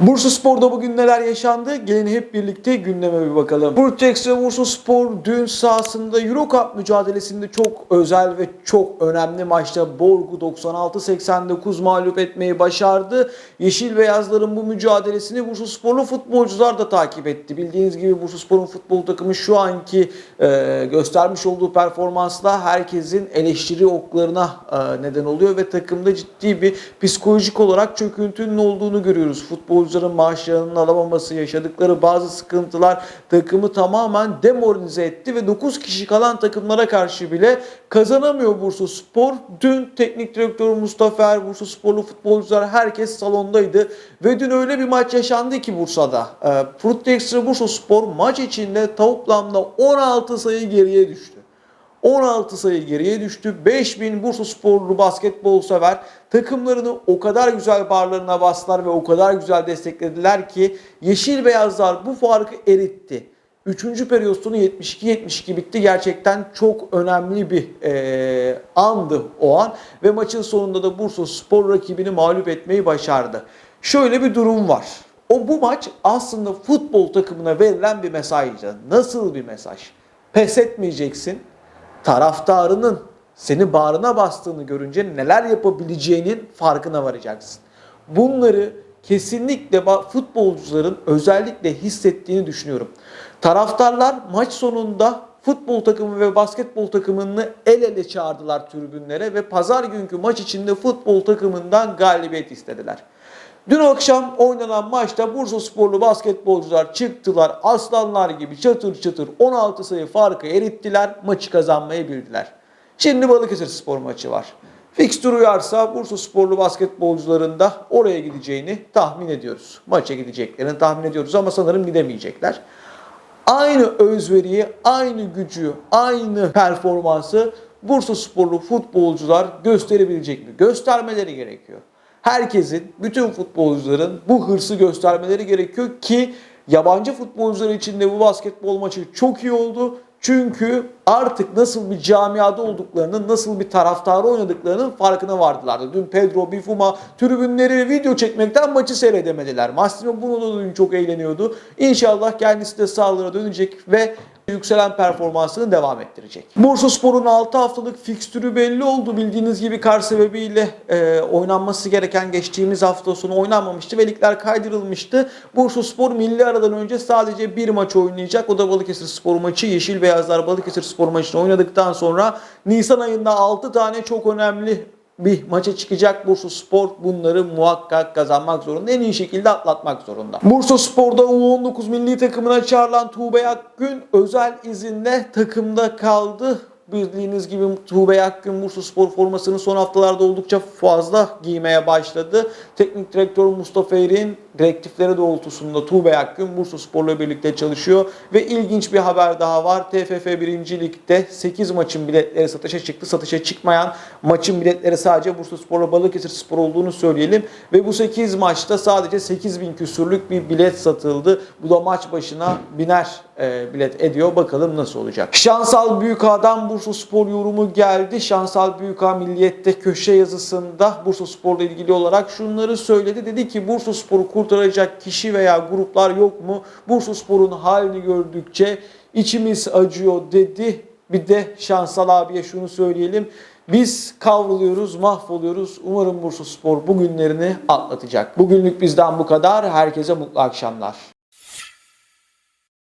Bursa Spor'da bugün neler yaşandı? Gelin hep birlikte gündeme bir bakalım. Burtex ve Bursa Spor dün sahasında Euro Cup mücadelesinde çok özel ve çok önemli maçta Borg'u 96-89 mağlup etmeyi başardı. Yeşil Beyazların bu mücadelesini Bursa Sporlu futbolcular da takip etti. Bildiğiniz gibi Bursa Spor'un futbol takımı şu anki e, göstermiş olduğu performansla herkesin eleştiri oklarına e, neden oluyor ve takımda ciddi bir psikolojik olarak çöküntünün olduğunu görüyoruz. Futbolcuların maaşlarının alamaması, yaşadıkları bazı sıkıntılar takımı tamamen demoralize etti ve 9 kişi kalan takımlara karşı bile kazanamıyor Bursa Spor. Dün teknik direktör Mustafa Er, Bursa Sporlu futbolcular herkes salondaydı ve dün öyle bir maç yaşandı ki Bursa'da. E, Frutex ve Bursa Spor maç içinde toplamda 16 sayı geriye düştü. 16 sayı geriye düştü. 5000 Bursa sporlu basketbol sever takımlarını o kadar güzel barlarına bastılar ve o kadar güzel desteklediler ki Yeşil Beyazlar bu farkı eritti. Üçüncü periyot sonu 72-72 bitti. Gerçekten çok önemli bir eee, andı o an. Ve maçın sonunda da Bursa Spor rakibini mağlup etmeyi başardı. Şöyle bir durum var. O bu maç aslında futbol takımına verilen bir mesajdı. Nasıl bir mesaj? Pes etmeyeceksin taraftarının seni bağrına bastığını görünce neler yapabileceğinin farkına varacaksın. Bunları kesinlikle futbolcuların özellikle hissettiğini düşünüyorum. Taraftarlar maç sonunda futbol takımı ve basketbol takımını el ele çağırdılar tribünlere ve pazar günkü maç içinde futbol takımından galibiyet istediler. Dün akşam oynanan maçta Bursa sporlu basketbolcular çıktılar. Aslanlar gibi çatır çatır 16 sayı farkı erittiler. Maçı kazanmayı bildiler. Şimdi Balıkesir spor maçı var. Fikstür uyarsa Bursa sporlu basketbolcuların da oraya gideceğini tahmin ediyoruz. Maça gideceklerini tahmin ediyoruz ama sanırım gidemeyecekler. Aynı özveriyi, aynı gücü, aynı performansı Bursa sporlu futbolcular gösterebilecek mi? Göstermeleri gerekiyor. Herkesin, bütün futbolcuların bu hırsı göstermeleri gerekiyor ki yabancı futbolcular için de bu basketbol maçı çok iyi oldu. Çünkü artık nasıl bir camiada olduklarının, nasıl bir taraftarı oynadıklarının farkına vardılar. Dün Pedro, Bifuma tribünleri video çekmekten maçı seyredemediler. Massimo Bruno da dün çok eğleniyordu. İnşallah kendisi de sağlığına dönecek ve yükselen performansını devam ettirecek. Bursa Spor'un 6 haftalık fikstürü belli oldu. Bildiğiniz gibi kar sebebiyle e, oynanması gereken geçtiğimiz hafta sonu oynanmamıştı ve ligler kaydırılmıştı. Bursa Spor milli aradan önce sadece bir maç oynayacak. O da Balıkesir Spor maçı. Yeşil Beyazlar Balıkesir Spor maçını oynadıktan sonra Nisan ayında 6 tane çok önemli bir maça çıkacak Bursa Spor bunları muhakkak kazanmak zorunda. En iyi şekilde atlatmak zorunda. Bursa Spor'da U19 milli takımına çağrılan Tuğbay Akgün özel izinle takımda kaldı. Bildiğiniz gibi Tuğbay Akgün Bursa Spor formasını son haftalarda oldukça fazla giymeye başladı. Teknik direktör Mustafa Erik'in direktifleri doğrultusunda Tuğbay Akgün Bursa Spor'la birlikte çalışıyor. Ve ilginç bir haber daha var. TFF 1. Lig'de 8 maçın biletleri satışa çıktı. Satışa çıkmayan maçın biletleri sadece Bursa Spor'la Balıkesir Spor olduğunu söyleyelim. Ve bu 8 maçta sadece 8 bin küsürlük bir bilet satıldı. Bu da maç başına biner e, bilet ediyor. Bakalım nasıl olacak. Şansal Büyükağ'dan Bursa Spor yorumu geldi. Şansal Büyükağ Milliyet'te köşe yazısında Bursa Spor'la ilgili olarak şunları söyledi. Dedi ki Bursa Spor'u kurtaracak kişi veya gruplar yok mu? Bursa Spor'un halini gördükçe içimiz acıyor dedi. Bir de Şansal abiye şunu söyleyelim. Biz kavruluyoruz, mahvoluyoruz. Umarım Bursa Spor bu günlerini atlatacak. Bugünlük bizden bu kadar. Herkese mutlu akşamlar.